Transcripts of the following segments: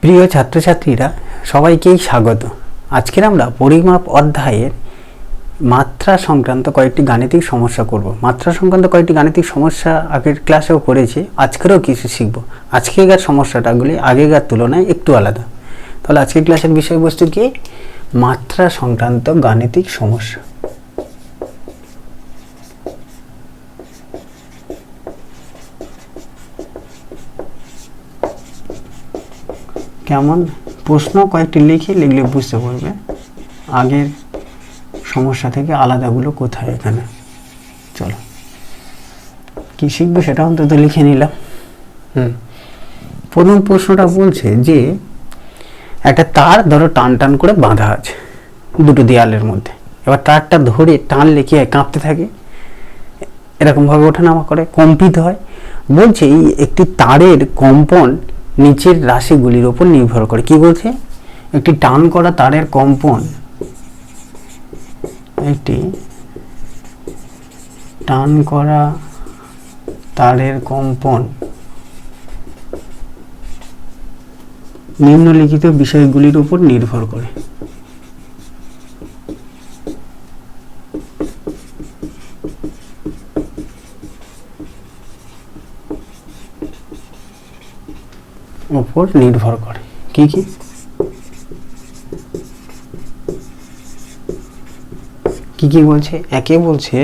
প্রিয় ছাত্রছাত্রীরা, সবাইকেই স্বাগত। আজকের আমরা পরিমাপ অধ্যায়ের মাত্রা সংক্রান্ত কয়েকটি গাণিতিক সমস্যা করব। মাত্রা সংক্রান্ত কয়েকটি গাণিতিক সমস্যা আগের ক্লাসেও করেছি, আজকেরও কিছু শিখব। আজকেকার সমস্যাটাগুলি আগেকার তুলনায় একটু আলাদা। তাহলে আজকের ক্লাসের বিষয়বস্তু কি? মাত্রা সংক্রান্ত গাণিতিক সমস্যা। কেমন প্রশ্ন কয়েকটি লিখে লিখলে বুঝতে পারবে। আগের সমস্যা থেকে আলাদাগুলো কোথায় এখানে? চলো। কি শিখবে সেটা অন্তত লিখে নিলাম। হুম। প্রথম প্রশ্নটা বলছে যে, একটা তার ধরো টান টান করে বাঁধা আছে দুটো দেয়ালের মধ্যে। এবার তারটা ধরে টানলে কি হয় কাঁপতে থাকে। এরকমভাবে ওঠানামা করে, কম্পিত হয়। বলছে এই একটি তারের কম্পন নিচের রাশিগুলির ওপর নির্ভর করে। কি বলছে? একটি টান করা তারের কম্পন। একটি টান করা তারের কম্পন। নিম্নলিখিত বিষয়গুলির উপর নির্ভর করে। উপর নির্ভর করে। কি কি? কি কি বলছে? একে বলছে,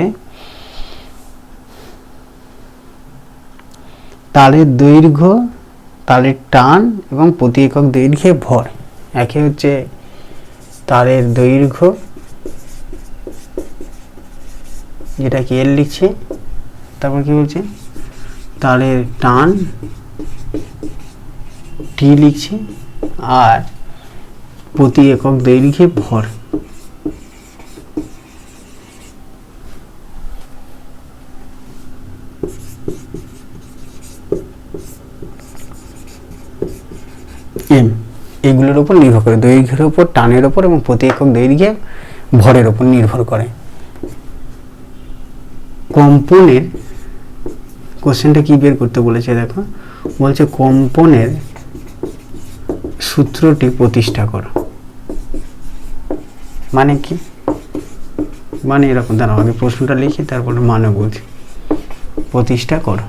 তালের দৈর্ঘ্য, তালের টান এবং প্রতি একক দৈর্ঘ্যে ভর। একে হচ্ছে তারের দৈর্ঘ্য যেটা কি এল লিখছে, তারপর কি বলছে? তারের টান টি লিখছে আর প্রতি একক দৈর্ঘ্যে ভর। এম এইগুলোর উপর নির্ভর করে, দৈর্ঘ্যের উপর, টানের উপর এবং প্রতি একক দৈর্ঘ্যে ভরের উপর নির্ভর করে। কম্পনের কোশ্চেনটা কি বের করতে বলেছে দেখো? বলছে কম্পনের সূত্রটি প্রতিষ্ঠা করো। মানে কি? মানে এরকম, দাঁড়াও আগে প্রশ্নটা লিখি, তারপরে মানে বলছি প্রতিষ্ঠা করো।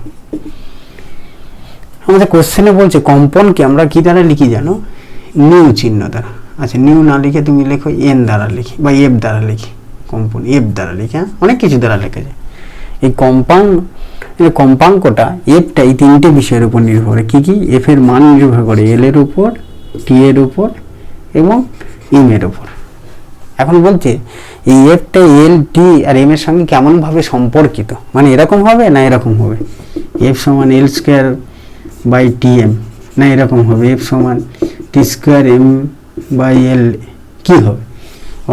আমাদের কোশ্চেনে বলছে, কম্পনকে আমরা কি দ্বারা লিখি জানো? নিউ চিহ্ন দ্বারা। আচ্ছা নিউ না লিখে তুমি লেখো এন দ্বারা লিখি, বা এফ দ্বারা লিখি, কম্পন, এফ দ্বারা লিখি হ্যাঁ? অনেক কিছু দ্বারা লেখা যায়। এই কম্পাঙ্ক কম্পাঙ্কটা, এফটা এই তিনটে বিষয়ের উপর নির্ভর করে। কী কী? এফের মান নির্ভর করে এল এর উপর টি এর উপর এবং এম এর উপর। এখন বলছে, এই এফটা এল টি আর এম এর সঙ্গে কেমনভাবে সম্পর্কিত? মানে এরকম হবে না এরকম হবে? এফ সমান L square by T M না এরকম হবে? এফ সমান T square M by L কী হবে?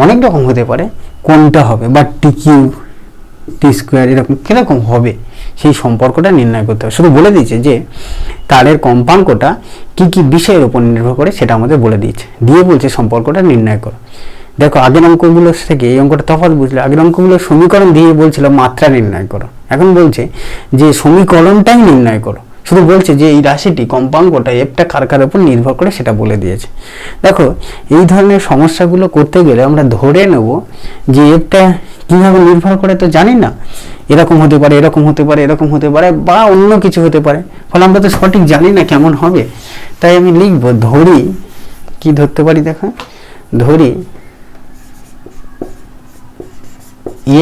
অনেক রকম হতে পারে, কোনটা হবে? বা টি কিউ টি স্কোয়ার এরকম, কীরকম হবে? সেই সম্পর্কটা নির্ণয় করতে হবে। শুধু বলে দিয়েছে যে, তারের কম্পাঙ্কটা কি কি বিষয়ের উপর নির্ভর করে সেটা আমাদের বলে দিয়েছে। দিয়ে বলছে সম্পর্কটা নির্ণয় করো। দেখো, আগের অঙ্কগুলো থেকে এই অঙ্কটা তফাৎ বুঝলে, আগের অঙ্কগুলো সমীকরণ দিয়ে বলছিল মাত্রা নির্ণয় করো। এখন বলছে যে, সমীকরণটাই নির্ণয় করো। শুধু বলছে যে, এই রাশিটি কম্পাঙ্কটা এফটা কার কার উপর নির্ভর করে সেটা বলে দিয়েছে। দেখো, এই ধরনের সমস্যাগুলো করতে গেলে আমরা ধরে নেব যে এফটা কীভাবে নির্ভর করে তো জানি না। এরকম হতে পারে, এরকম হতে পারে, এরকম হতে পারে, বা অন্য কিছু হতে পারে। ফলে আমরা তো সঠিক জানি না কেমন হবে। তাই আমি লিখব, ধরি, কি ধরতে পারি দেখো? ধরি,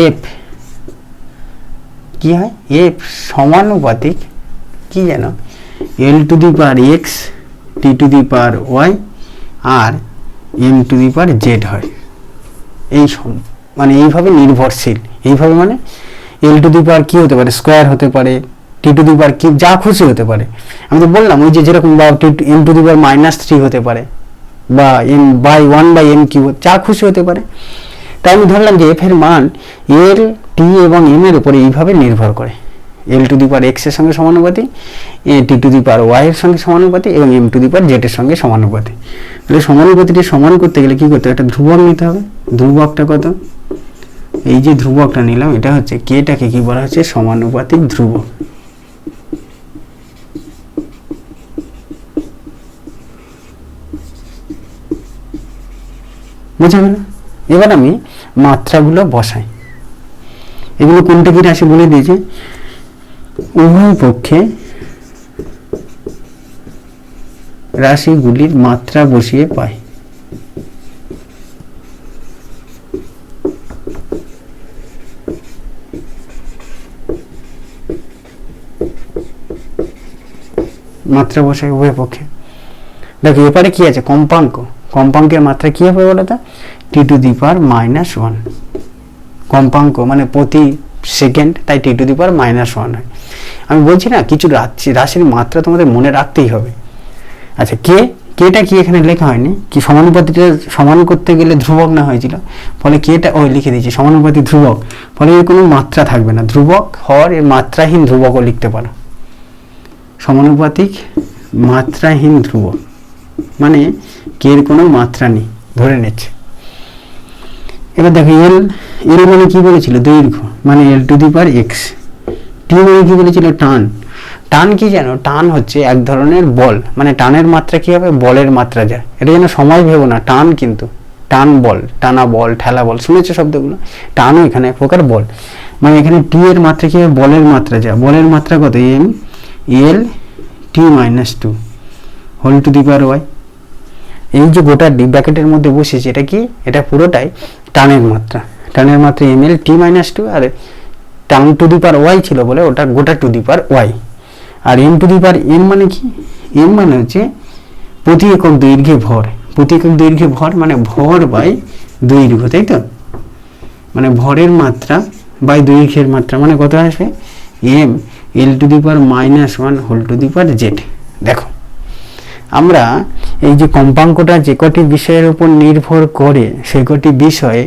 এফ, কি হয়? এফ সমানুপাতিক, কি যেন? L to the power X, T to the power Y, R M to the power Z হয়। এই সম মানে এইভাবে নির্ভরশীল। এইভাবে মানে এল টু দি পাওয়ার কী হতে পারে? স্কোয়ার হতে পারে টি টু দি পাওয়ার কি, যা খুশি হতে পারে। আমি তো বললাম, ওই যে যেরকম বা T M to the power minus three হতে পারে, বা M by one by M Q যা খুশি হতে পারে। তাই আমি ধরলাম যে এফ এর মান এল টি এবং এম এর উপরে এইভাবে নির্ভর করে। এল টু দি পাওয়ার এক্সের সঙ্গে সমানুপাতি টি টু দি পাওয়ার ওয়াই এর সঙ্গে সমানুপাতি এবং M to the power Z এর সঙ্গে সমানুপাতি। তাহলে সমানুপাতিটি সমান করতে গেলে কি করতে হবে? একটা ধ্রুবক নিতে হবে। ধ্রুবকটা কত? এই যে ধ্রুবকটা নিলাম, এটা হচ্ছে কেটাকে কি বলা হচ্ছে? সমানুপাতিক ধ্রুবক। বোঝা গেল এবার আমি মাত্রাগুলো বসাই। এগুলো কোনটা কি রাশি বলে দিয়েছে? উভয় পক্ষে রাশিগুলির মাত্রা বসিয়ে পায় মাত্রা বসে উভয় পক্ষে। দেখো এবারে কি আছে? কম্পাঙ্ক। কম্পাঙ্কের মাত্রা কি হবে বলো T to the power minus one কম্পাঙ্ক মানে প্রতি সেকেন্ড তাই T to the power minus one হয়। আমি বলছি না, কিছু রাশি, রাশির মাত্রা তোমাদের মনে রাখতেই হবে। আচ্ছা কে কেটা কি এখানে লেখা হয়নি? কি সমানুপাতিটা সমান করতে গেলে ধ্রুবক না হয়েছিল? ফলে কেটা ওই লিখে দিয়েছি সমানুপাতি ধ্রুবক। ফলে এর কোনো মাত্রা থাকবে না। ধ্রুবক হওয়ার এর মাত্রাহীন ধ্রুবকও লিখতে পারো। সমানুপাতিক মাত্রাহীন ধ্রুব। মানে কে এর কোনো মাত্রা নেই, ধরে নিচ্ছে। এবার দেখো এল এল মানে কি বলেছিল? দৈর্ঘ্য। মানে L to the power X টি মানে কি বলেছিল? টান। টান কি জানো টান হচ্ছে এক ধরনের বল। মানে টানের মাত্রা কি হবে? বলের মাত্রা যা। এটা যেন সময় ভেবো না টান কিন্তু। টান বল, টানা বল, ঠেলা বল, শুনেছো শব্দগুলো? টানও এখানে এক প্রকার বল। মানে এখানে টি এর মাত্রা কি হবে? বলের মাত্রা যা। বলের মাত্রা কত? M L T minus two whole to the power Y এই যে গোটা ডি ব্র্যাকেটের মধ্যে বসেছে, এটা কি? এটা পুরোটাই টানের মাত্রা। টানের মাত্রা M L T minus two আর টান টু দি পার ওয়াই ছিল বলে ওটা গোটা to the power Y R M to the power M মানে কি? এম মানে হচ্ছে প্রতি একক দৈর্ঘ্যে ভর। প্রতি একক দৈর্ঘ্যে ভর মানে ভর বাই দৈর্ঘ্য, তাই তো? মানে ভরের মাত্রা বাই দৈর্ঘ্যের মাত্রা মানে কত আসবে? M L to the power minus one whole to the power Z দেখো, আমরা এই যে কম্পাঙ্কটা যে কটি বিষয়ের উপর নির্ভর করে সে কটি বিষয়ে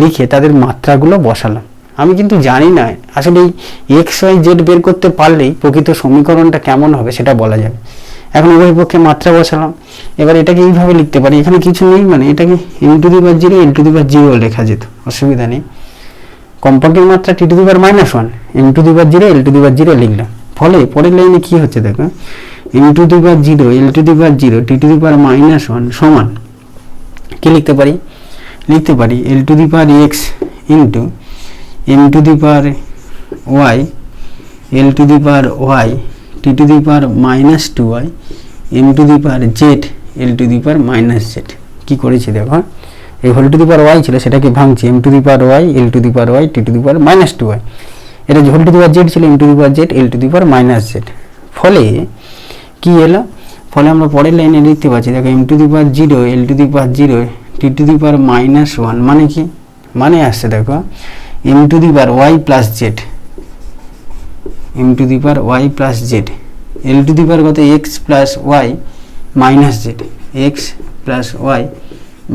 লিখে তাদের মাত্রাগুলো বসালাম। আমি কিন্তু জানি না, আসলে এই এক্স ওয়াই জেড বের করতে পারলেই প্রকৃত সমীকরণটা কেমন হবে সেটা বলা যাবে এখন উভয় পক্ষে মাত্রা বসালাম। এবার এটাকে এইভাবে লিখতে পারি, এখানে কিছু নেই মানে এটাকে M to the zero L to the power zero লেখা যেত, অসুবিধা নেই। কম্পাঙ্কের মাত্রা T to the power minus one M to the power zero L to the power zero লিখলাম ফলে পরের লাইনে কি হচ্ছে দেখো M to the power zero L to the power zero T to the power minus one সমান কি লিখতে পারি লিখতে পারি L to the power x into M to the power Y L to the power Y T to the power minus two Y M to the power Z L to the power minus Z কী করেছি দেখো এই whole to the power Y ছিল সেটাকে ভাঙছি M to the power Y L to the power Y T to the power minus two Y এটা whole to the power Z ছিল M to the power Z L to the power minus Z ফলে কি এলো ফলে আমরা পরের লাইনে লিখতে পারছি দেখো M to the power zero L to the power zero T to the power minus one মানে কি মানে আসছে দেখো M to the power Y plus Z M to the power Y plus Z L to the power কত X plus Y minus Z X plus Y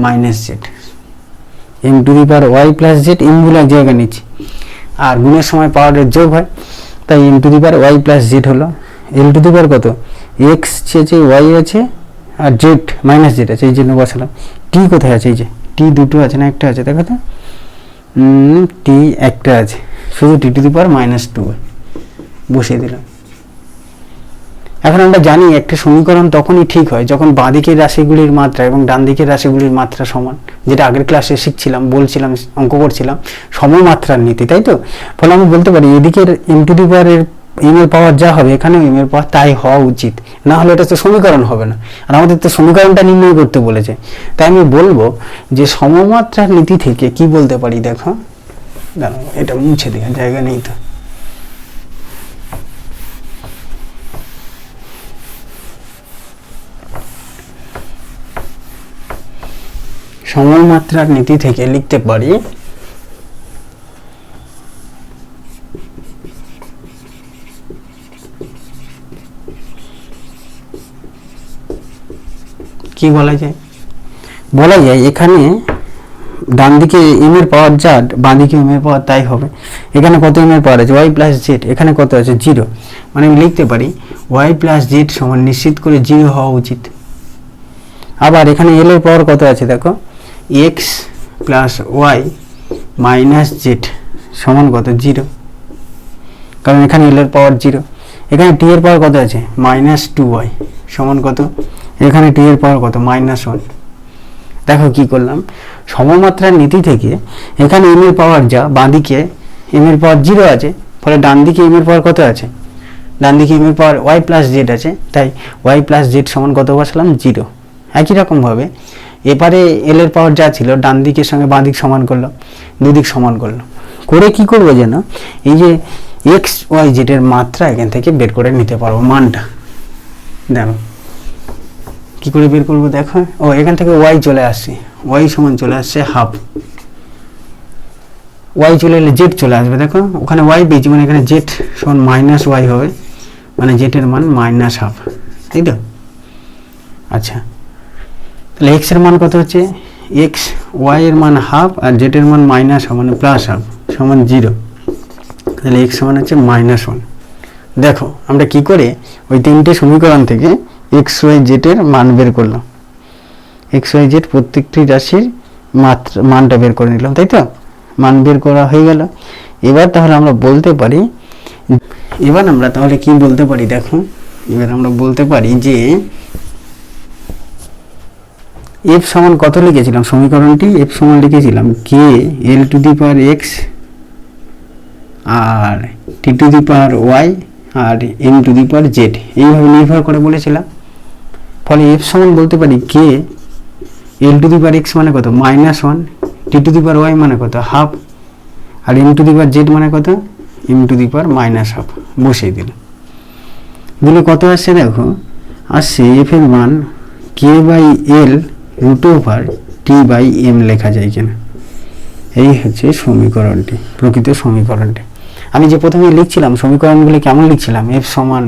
minus Z M to the power Y plus Z এমগুলো এক নিচ্ছি আর গুণের সময় পাওয়ারের যোগ হয়, তাই M to the power Y plus Z হলো। এল টু দি পার কত? এক্স আছে ওয়াই আছে, আর জেড মাইনাস জেড আছে, এই জন্য বসালাম। টি কোথায় আছে? এই যে টি দুটো আছে না, একটা আছে, দেখো তো। টি একটা আছে, শুধু T to the power minus two বসিয়ে দিলাম। এখন আমরা জানি একটা সমীকরণ তখনই ঠিক হয় যখন বাঁদিকের রাশিগুলির মাত্রা এবং ডান দিকের রাশিগুলির মাত্রা সমান, যেটা আগের ক্লাসে শিখছিলাম, বলছিলাম, অঙ্ক করছিলাম, সমমাত্রার নীতি, তাই তো? ফলে আমি বলতে পারি, এদিকের এম টু দি পাওয়ারের এম এর পাওয়ার যা হবে, এখানেও এম এর পাওয়ার তাই হওয়া উচিত। না হলে এটা তো সমীকরণ হবে না। আর আমাদের তো সমীকরণটা নির্ণয় করতে বলেছে। তাই আমি বলব যে সমমাত্রার নীতি থেকে কি বলতে পারি, দেখো। এটা মুছে দেওয়ার জায়গা নেই তো। সময়মাত্রার নীতি থেকে লিখতে পারি। কি বলা যায়? বলা যায় এখানে ডান দিকে এম এর পাওয়ার যা বাঁ দিকে এম এর পাওয়ার তাই হবে। এখানে কত এম এর পাওয়ার আছে? ওয়াই প্লাস জেড এখানে কত আছে? জিরো মানে আমি লিখতে পারি ওয়াই প্লাস জেড সমান নিশ্চিত করে জিরো হওয়া উচিত। আবার এখানে এল এর পাওয়ার কত আছে দেখো? X plus Y minus Z সমান কত? জিরো কারণ এখানে এল এর পাওয়ার জিরো এখানে টি এর পাওয়ার কত আছে? মাইনাস টু ওয়াই সমান কত? এখানে টি এর পাওয়ার কত? মাইনাস ওয়ান দেখো কি করলাম। সমমাত্রার নীতি থেকে এখানে এম এর পাওয়ার যা, বাঁদিকে এম এর পাওয়ার জিরো আছে, ফলে ডান দিকে এম এর পাওয়ার কত আছে? ডান দিকে এম এর পাওয়ার ওয়াই প্লাস জেড আছে, তাই ওয়াই প্লাস জেড সমান কত বসালাম? জিরো একই রকমভাবে এপারে এল এর পাওয়ার যা ছিল, ডান দিকের সঙ্গে বাঁ দিক সমান করল দুদিক সমান করল। করে কি করব যেন? এই যে এক্স ওয়াই জেডের মাত্রা এখান থেকে বের করে নিতে পারব, মানটা। দেখো। কি করে বের করব দেখো? ও, এখান থেকে ওয়াই চলে আসছে। ওয়াই সমান চলে আসছে হাফ ওয়াই চলে এলে জেড চলে আসবে, দেখো। ওখানে ওয়াই পেয়েছি মানে এখানে জেড সমান মাইনাস ওয়াই হবে। মানে জেটের মান মাইনাস হাফ তাই তো? আচ্ছা। তাহলে এক্সের মান কত হচ্ছে? এক্স ওয়াই এর মান হাফ আর জেড এর মান মাইনাস মানে প্লাস হাফ সমান জিরো তাহলে এক্স সমান হচ্ছে মাইনাস ওয়ান দেখো, আমরা কি করে ওই তিনটে সমীকরণ থেকে এক্স ওয়াই জেটের মান বের করলাম। এক্স ওয়াই জেড প্রত্যেকটি রাশির মাত্রা, মানটা বের করে নিলাম, তাই তো? মান বের করা হয়ে গেল। এবার তাহলে আমরা বলতে পারি, এবার আমরা তাহলে কি বলতে পারি দেখো? এবার আমরা বলতে পারি যে এফ সমান কত লিখেছিলাম? সমীকরণটি এফ সমান লিখেছিলাম K L to the power X R T to the power Y R M to the power Z এইভাবে নির্ভর করে বলেছিলাম। ফলে এফ সমান বলতে পারি কে L to the power x মানে কত? Minus one T to the power Y মানে কত? Half R M to the power Z মানে কত? M to the power minus half বসিয়ে দিল দিলে কত আসছে দেখো? আসছে এফ এর মান K by L root over T by M লেখা যায় কিনা। এই হচ্ছে সমীকরণটি, প্রকৃত সমীকরণটি। আমি যে প্রথমে লিখছিলাম, সমীকরণগুলি কেমন লিখছিলাম? এফ সমান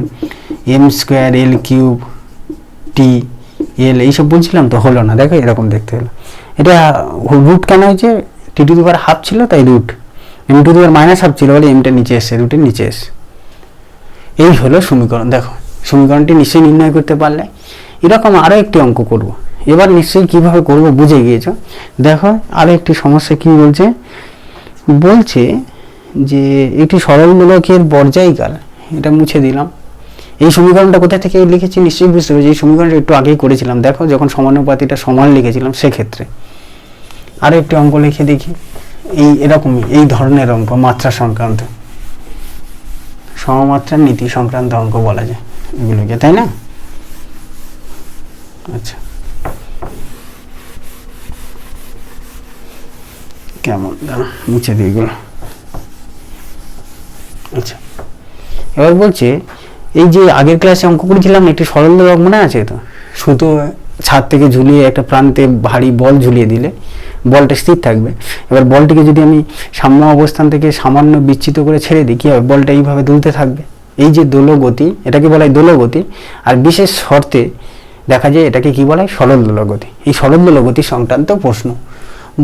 M square L cube T L এইসব বলছিলাম তো হলো না। দেখো, এরকম দেখতে হলো। এটা রুট কেন হয়েছে? টি টু দুবার হাফ ছিল, তাই রুট এম টু দুবার মাইনাস হাফ ছিল বলে এমটা নিচে এসছে রুটের নিচে এসছে। এই হলো সমীকরণ, দেখো। সমীকরণটি নিশ্চয়ই নির্ণয় করতে পারলে। এরকম আরও একটি অঙ্ক করব। এবার নিশ্চয়ই কীভাবে করব বুঝে গিয়েছো? দেখো আরও একটি সমস্যা কি বলছে? বলছে যে একটি সরলমূলকের পর্যায়কাল এটা মুছে দিলাম। এই সমীকরণটা কোথা থেকে লিখেছি? নিশ্চয়ই বুঝতে পেরেছি। এই সমীকরণটা একটু আগেই করেছিলাম। দেখো, যখন সমানুপাতিটা সমান লিখেছিলাম, সেক্ষেত্রে। আরও একটি অঙ্ক লিখে দেখি। এই এরকমই, এই ধরনের অঙ্ক, মাত্রা সংক্রান্ত। সমমাত্রার নীতি সংক্রান্ত অঙ্ক বলা যায় এগুলোকে, তাই না? আচ্ছা। কেমন? দাঁড়া, মুছে দিই এগুলো। আচ্ছা। এবার বলছে, এই যে আগের ক্লাসে অঙ্ক করেছিলাম, একটি সরল রোগ মনে আছে তো? সুতো, ছাদ থেকে ঝুলিয়ে একটা প্রান্তে ভারী বল ঝুলিয়ে দিলে বলটা স্থির থাকবে। এবার বলটিকে যদি আমি সাম্য অবস্থান থেকে সামান্য বিচ্ছিত করে ছেড়ে দিই, কী হবে? বলটা এইভাবে দুলতে থাকবে। এই যে দোলগতি, এটাকে বলা হয় দোলগতি, আর বিশেষ শর্তে দেখা যায় এটাকে কি বলা? হয় সরল দোলগতি এই সরল দোলগতি সংক্রান্ত প্রশ্ন।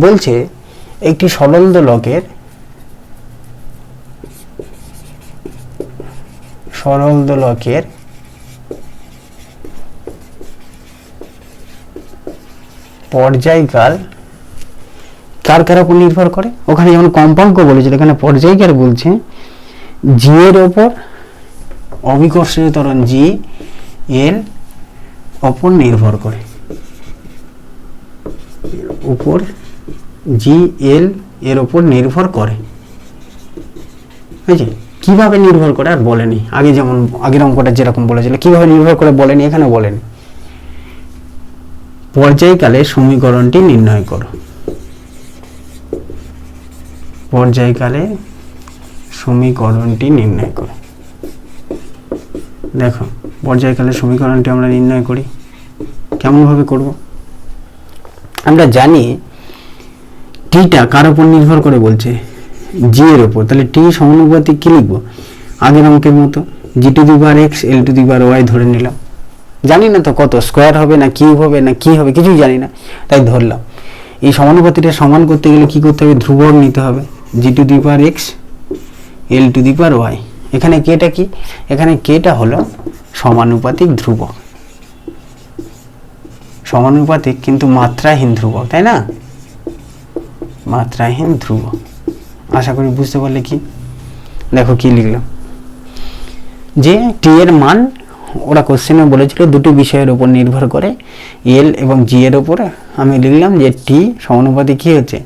বলছে একটি সরল দোলকের সরল দোলকের পর্যায়কাল কার কার উপর নির্ভর করে? ওখানে যেমন কম্পাঙ্ক বলেছিল এখানে পর্যায়কাল বলছে জি এর ওপর অবিকর্ষীয় ত্বরণ জি এর ওপর নির্ভর করে। উপর জি এল এর ওপর নির্ভর করে। বুঝলি কীভাবে নির্ভর করে? আর বলেনি। আগে যেমন, আগের অঙ্কটা যেরকম বলেছিল, কীভাবে নির্ভর করে বলেনি এখানে বলেনি। পর্যায়কালে সমীকরণটি নির্ণয় করো। পর্যায়কালে সমীকরণটি নির্ণয় করো। দেখো, পর্যায়কালে সমীকরণটি আমরা নির্ণয় করি। কেমনভাবে করব? আমরা জানি টিটা কার উপর নির্ভর করে বলছে? জি এর ওপর তাহলে টি সমানুপাতিক কি লিখব? আগের অঙ্কের মতো G to the power X L to the power Y ধরে নিলাম। জানি না তো কত স্কোয়ার হবে না কিউব হবে না কি হবে, কিছুই জানি না। তাই ধরলাম। এই সমানুপাতিটা সমান করতে গেলে কি করতে হবে? ধ্রুবক নিতে হবে। G to the power X L to the power Y এখানে কেটা কি? এখানে কেটা হলো সমানুপাতিক ধ্রুবক। সমানুপাতিক কিন্তু মাত্রাহীন ধ্রুবক, তাই না? মাত্রাহীন ধ্রুবক আশা করি বুঝতে পারলে কি? দেখো কি লিখলাম যে টি এর মান, ওরা কোশ্চেনে বলেছিল দুটি বিষয়ের উপর নির্ভর করে এল এবং জি এর উপরে। আমি লিখলাম যে টি সমানুপাতি কী হচ্ছে?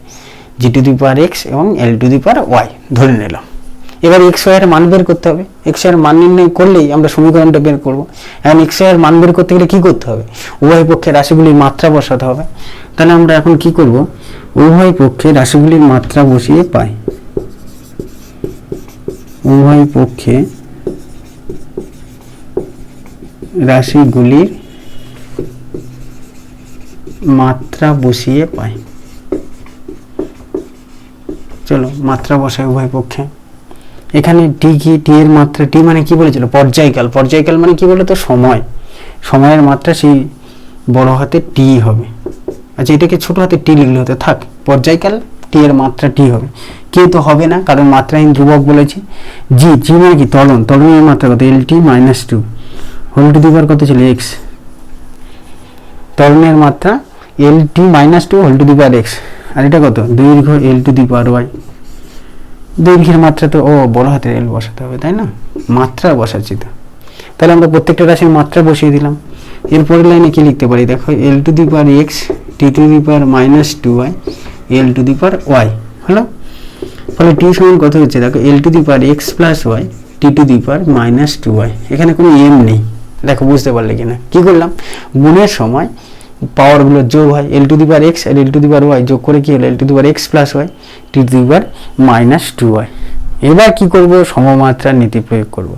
জি টু দি পাওয়ার এক্স এবং এল টু দি পাওয়ার ওয়াই ধরে নিলাম। এবার এক্স ওয়াই এর মান বের করতে হবে। এক্স ওয়াই এর মান নির্ণয় করলেই আমরা সমীকরণটা বের করব। এখন এক্স ওয়াই এর মান বের করতে গেলে কি করতে হবে? উভয় পক্ষে রাশিগুলির মাত্রা বসাতে হবে। তাহলে আমরা এখন কি করব? উভয় পক্ষে রাশিগুলির মাত্রা বসিয়ে পাই উভয় পক্ষে রাশিগুলির মাত্রা বসিয়ে পাই চলো, মাত্রা বসাই উভয় পক্ষে। এখানে টি কি টি এর মাত্রা টি মানে কি বলেছিল? পর্যায়কাল। পর্যায়কাল মানে কি বলতো? সময়। সময়ের মাত্রা সেই বড় হাতে টি হবে। আচ্ছা এটাকে ছোট হাতে টি লিখলে হতে থাক। পর্যায়কাল, টি এর মাত্রা টি হবে। কে তো হবে না, কারণ মাত্রাহীন ধ্রুবক বলেছি। জি জি মানে কি? ত্বরণ। ত্বরণের মাত্রা কত? L T minus two whole to the power কত ছিল? এক্স ত্বরণের মাত্রা L T minus two whole to the power X আর এটা কত? দৈর্ঘ্য এল টু দি পাওয়ার ওয়াই দৈর্ঘ্যের মাত্রা তো, ও, বড় হাতে এল বসাতে হবে, তাই না? মাত্রা বসাচ্ছি তো। তাহলে আমরা প্রত্যেকটা রাশির মাত্রা বসিয়ে দিলাম। এরপরের লাইনে কি লিখতে পারি? দেখো L to the power X T to the power minus two Y L to the power Y হলো? ফলে টি সমান কত হচ্ছে? দেখো L to the power X plus Y T to the power minus two Y এখানে কোনো M নেই। দেখো, বুঝতে পারলে কিনা। কি করলাম? গুণের সময় পাওয়ারগুলো যোগ হয়। L to the power X R L to the power Y যোগ করে কি হলো? L to the power X plus Y T to the power minus two Y এবার কি করব? সমমাত্রার নীতি প্রয়োগ করব।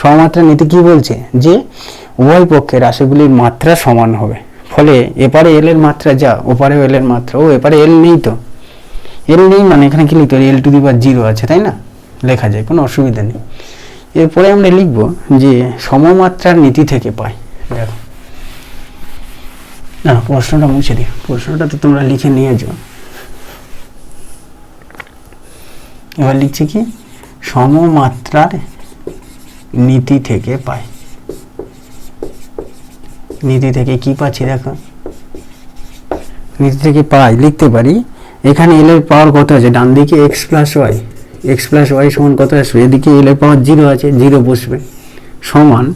সমমাত্রার নীতি কি বলছে? যে উভয় পক্ষের রাশিগুলির মাত্রা সমান হবে। ফলে এপারে এল এর মাত্রা যা ওপারে এল এর মাত্রা, ও এপারে এল নেই তো। এল নেই মানে এখানে কি লিখতে এল টু দি পাওয়ার জিরো আছে, তাই না? লেখা যায়, কোনো অসুবিধা নেই। এরপরে আমরা লিখব যে সমমাত্রার নীতি থেকে পাই। দেখো। না, প্রশ্নটা মুছে দিই। প্রশ্নটা তো তোমরা লিখে নিয়ে যাও এবার লিখছি কি? সমমাত্রার নীতি থেকে পাই। নীতি থেকে কি পাচ্ছি দেখো। নীতি থেকে পাই, লিখতে পারি। এখানে এল এর পাওয়ার কত আছে? ডান দিকে X plus Y X plus Y সমান কত আসবে? এদিকে এল এর পাওয়ার জিরো আছে জিরো বসবে। সমান,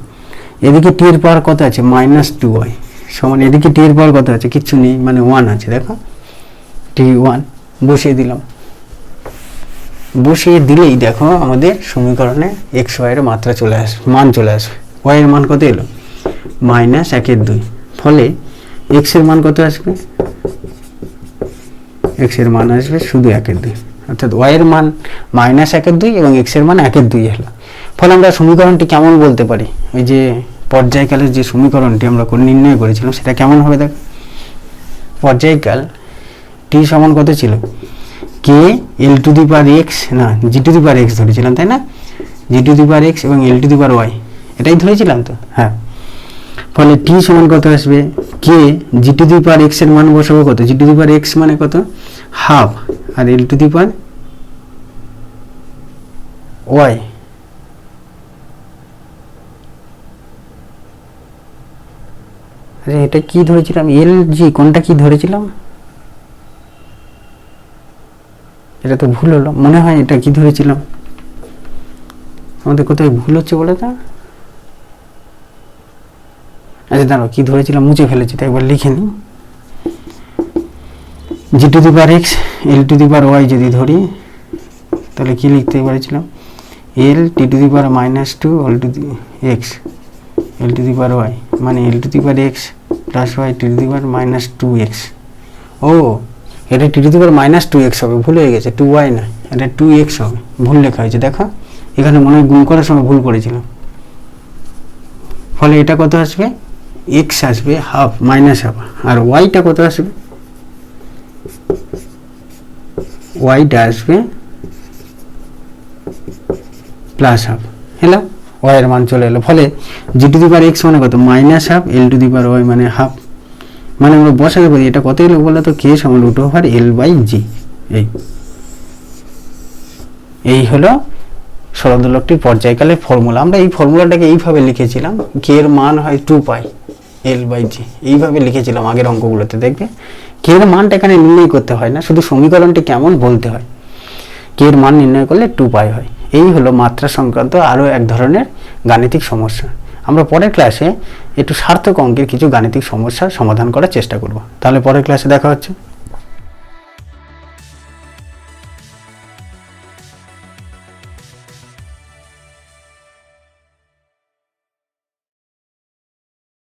এদিকে টি এর পাওয়ার কত আছে? মাইনাস টু ওয়াই সমান, এদিকে টি এর পাওয়ার কত আছে? কিচ্ছু নেই মানে ওয়ান আছে, দেখো। টি ওয়ান বসিয়ে দিলাম। বসিয়ে দিলেই দেখো আমাদের সমীকরণে এক্স ওয়াইয়ের মাত্রা চলে আসবে মান চলে আসবে। ওয়াইয়ের মান কত এলো? মাইনাস একের দুই। ফলে এক্সের মান কত আসবে? এক্সের মান আসবে শুধু একের দুই। অর্থাৎ ওয়াইয়ের মান মাইনাস একের দুই এবং এক্সের মান একের দুই হলো। ফলে আমরা সমীকরণটি কেমন বলতে পারি? ওই যে পর্যায়কালের যে সমীকরণটি আমরা নির্ণয় করেছিলাম, সেটা কেমন হবে দেখ? পর্যায়কাল টি সমান কত ছিল? কে L to the power x না জি টু দি পার এক্স ধরেছিলাম, তাই না? জি টু দি পার এক্স এবং এল টু দি পার ওয়াই এটাই ধরেছিলাম তো? হ্যাঁ। ফলে টি সমান কত আসবে? কে জি টু দি পার এক্সের মান বসাবো কত? জি টু দি পার এক্স মানে কত? Half R L to the power Y আরে এটা কি ধরেছিলাম? এল জি কোনটা কি ধরেছিলাম? এটা তো ভুল হলো। মনে হয় এটা কি ধরেছিলাম? আমাদের কোথায় ভুল হচ্ছে বলে তা? আচ্ছা দাঁড়াও, কি ধরেছিলাম? মুছে ফেলেছি, তাই একবার লিখে নিই। G to the power X L to the power Y যদি ধরি, তাহলে কী লিখতে পারেছিলাম? L T to the power minus two L to the X L to the power Y মানে L to the power X plus Y T to the power minus two X ও, এটা T to the power minus two X হবে, ভুল হয়ে গেছে two Y না, এটা two x হবে, ভুল লেখা হয়েছে, দেখো। এখানে মনে হয় গুণ করার সময় ভুল করেছিলাম। ফলে এটা কত আসবে? এক্স আসবে হাফ মাইনাস হাফ আর ওয়াইটা কত আসবে? ওয়াইটা আসবে প্লাস হাফ হলো ওয়াই এর মান চলে এলো। ফলে জি টু দি পার এক্স মানে কত? Minus half L to the power Y মানে হাফ মানে আমরা বসাতে পারি, এটা কত এলো বলে তো কে সমান root over L by G এই। এই হলো সরলদোলকটির পর্যায়কালের ফর্মুলা আমরা এই ফর্মুলাটাকে এইভাবে লিখেছিলাম কে এর মান হয় টু পাই এল বাই জি এইভাবে লিখেছিলাম আগের অঙ্কগুলোতে, দেখবে? কে এর মানটা এখানে নির্ণয় করতে হয় না, শুধু সমীকরণটি কেমন বলতে হয়। কে এর মান নির্ণয় করলে টু পাই হয়। এই হলো মাত্রা সংক্রান্ত আরও এক ধরনের গাণিতিক সমস্যা। আমরা পরের ক্লাসে একটু সার্থক অঙ্কের কিছু গাণিতিক সমস্যার সমাধান করার চেষ্টা করব। তাহলে পরের ক্লাসে দেখা হচ্ছে।